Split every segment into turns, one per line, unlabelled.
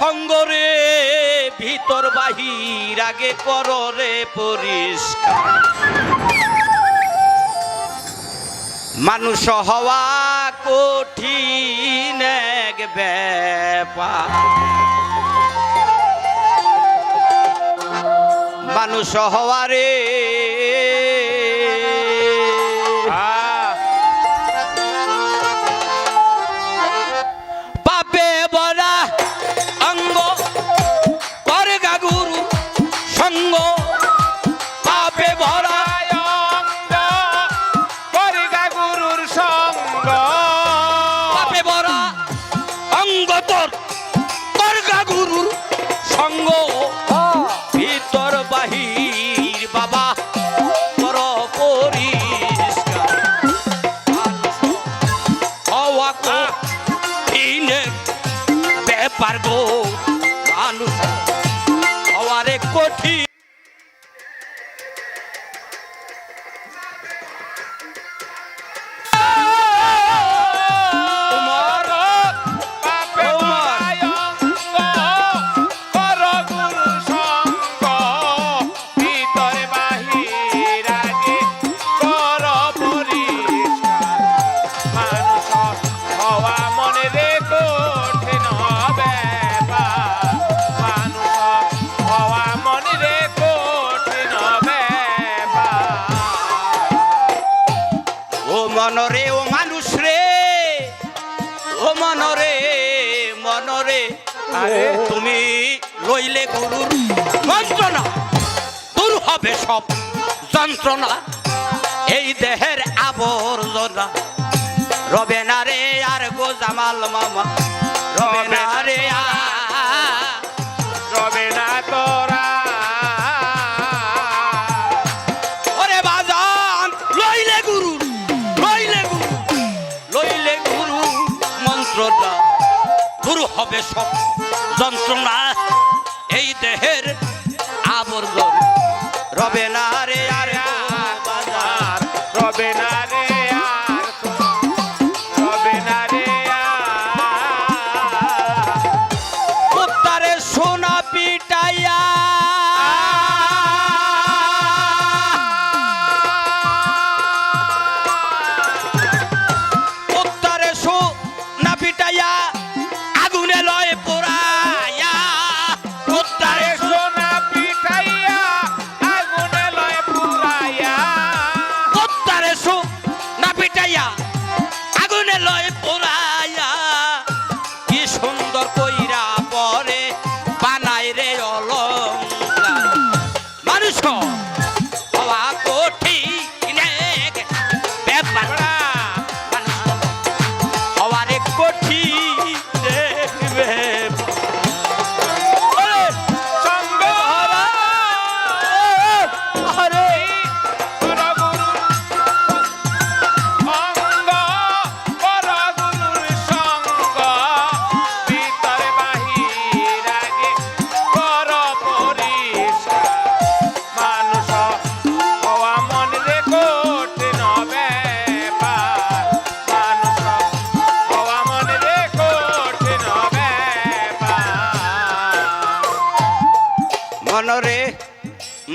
সঙ্গরে ভিতর বাহির আগে কররে পরিষ্কার। মানুষ হওয়া কঠিন এক ব্যাপার। মানুষ হওয়ারে তুমি রইলে গুরুর মন্ত্রণা দূর হবে সব যন্ত্রণা। এই দেহের আবর্জনা, রবে না রে আর গো জামাল মামা, রবে না রে
রবে না তোরা।
ওরে বাজান লইলে গুরু লইলে গুরু লইলে গুরু গুরু হবে সব যন্ত্রণা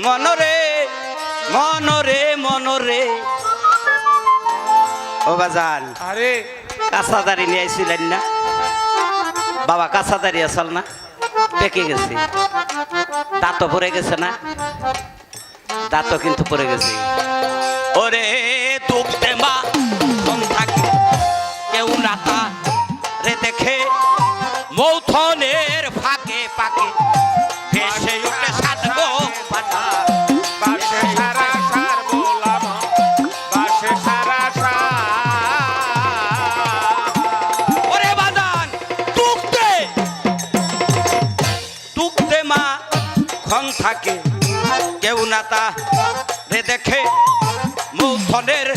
মনরে মনরে মনরে। ও বাজান
আরে।
কাঁচাদারি নিয়ে আইছিলেন না? বাবা কাঁচাদারি আসল না? পেকে গেছে। দাঁতও পড়ে গেছে না? দাঁতও কিন্তু পড়ে গেছে। ওরে দুঃখতে মা থাকে কেউ না তা রে দেখে। থাকে কেউ না তা রে দেখে। মৌথনের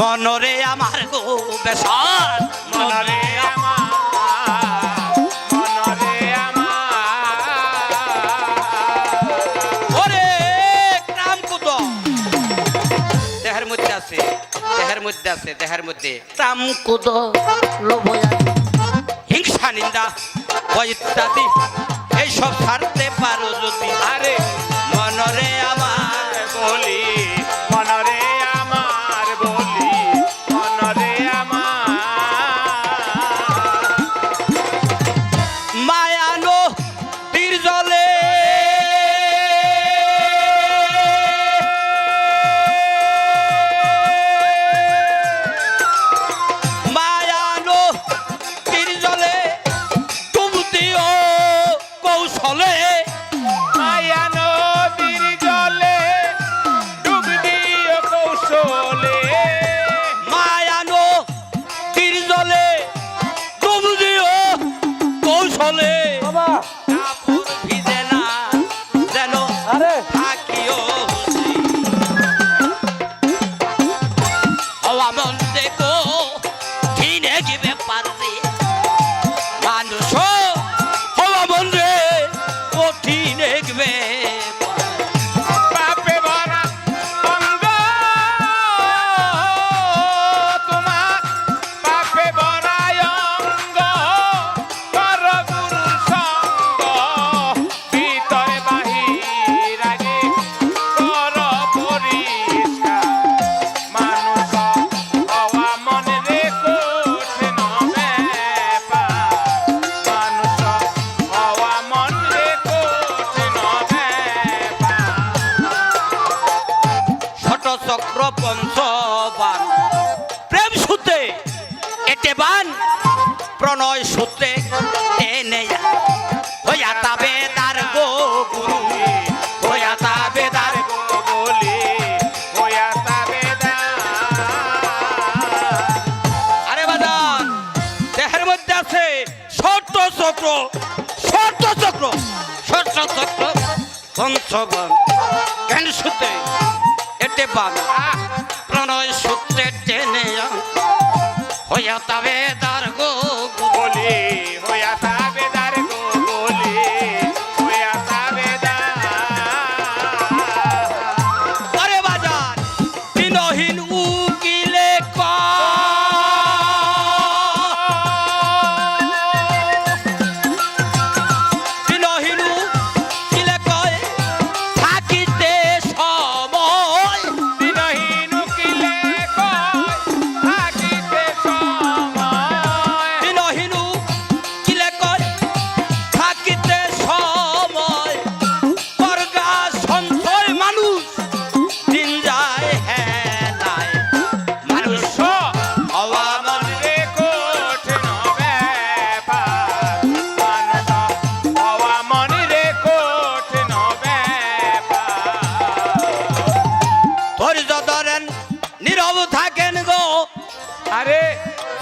মনরে আমার গো বেসার।
মনরে আমার মনরে আমার।
ওরে কাম কুদ দেহের মধ্যে আছে দেহের মধ্যে আছে দেহের মধ্যে। কাম কুদ লোভয়া হিংসা নিন্দা ইত্যাদি এইসব ছাড়তে পারো যদি।
আরে।
মনরে আমার পঞ্চবান কেন সুতে? এতে বান প্রণয় সূত্রে টেনে হইয়া তবে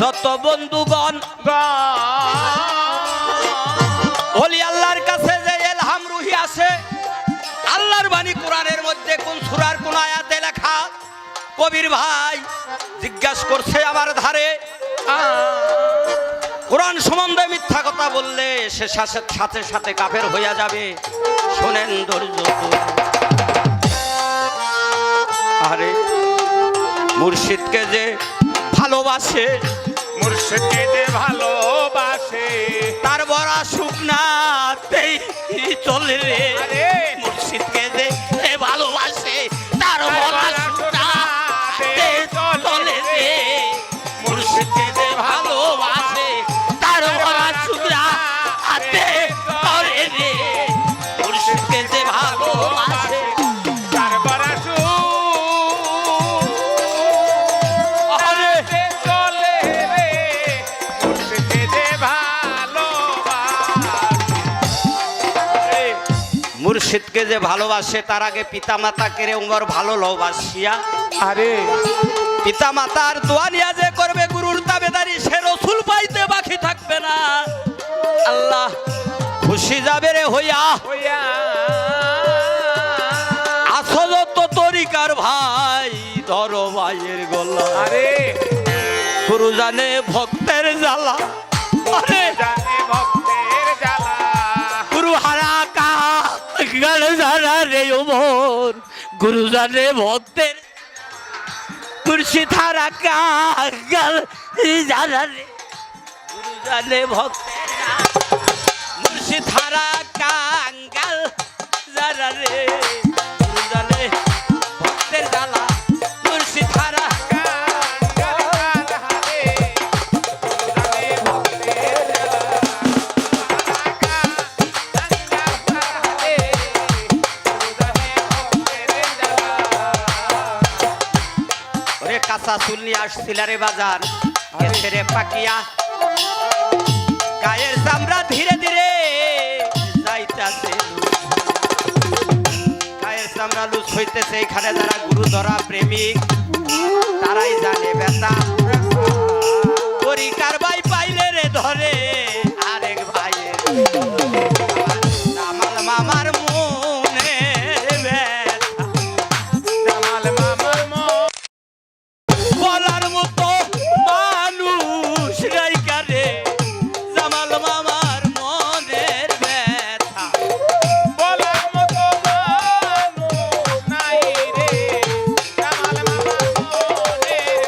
যত বন্ধুগণ। অলি আল্লাহর কাছে যে এলহাম রুহি আছে আল্লাহর বাণী কোরআনের মধ্যে কোন সুরার কোন আয়াতে লেখা? কবির ভাই জিজ্ঞাসা করছে আমার ধারে। কোরআন সম্বন্ধে মিথ্যা কথা বললে সে সাথে সাথে সাথে কাফের হইয়া যাবে। শোনেন ধৈর্য আরে মুর্শিদকে যে ভালোবাসে
যে ভালোবাসে।
তার বড়া শুকনাতেই চলে রে মুর্শিদকে যে ভালোবাসে তার আগে পিতা মাতাকে রে উমর ভালো লবাসিয়া।
আরে।
পিতা মাতার দোয়া নিয়া যে করবে গুরুর তাবেদারি সে রসুল পাইতে বাকি থাকবে না। আল্লাহ খুশি যাবে রে হইয়া।
হইয়া।
আসল তো তরিকার ভাই ধরো ভাইয়ের গলা।
আরে।
গুরু জানে ভক্তের জ্বালা। ওমর গুরু জানে ভক্তের তুলসী থারা কাল জানালে জানা রে গুরু জানে ভক্তের তুলসী থারা কাঙ্গাল জানা কাঁচা চুল নিয়ে আসছিল রে বাজার। ছেড়ে পাকিয়া। গায়ের চামড়া ধীরে ধীরে যাইতাছে গায়ের চামড়া লুজ হইতেছে এখানে যারা গুরু ধরা প্রেমিক তারাই জানে ব্যথা। পরিকার বাই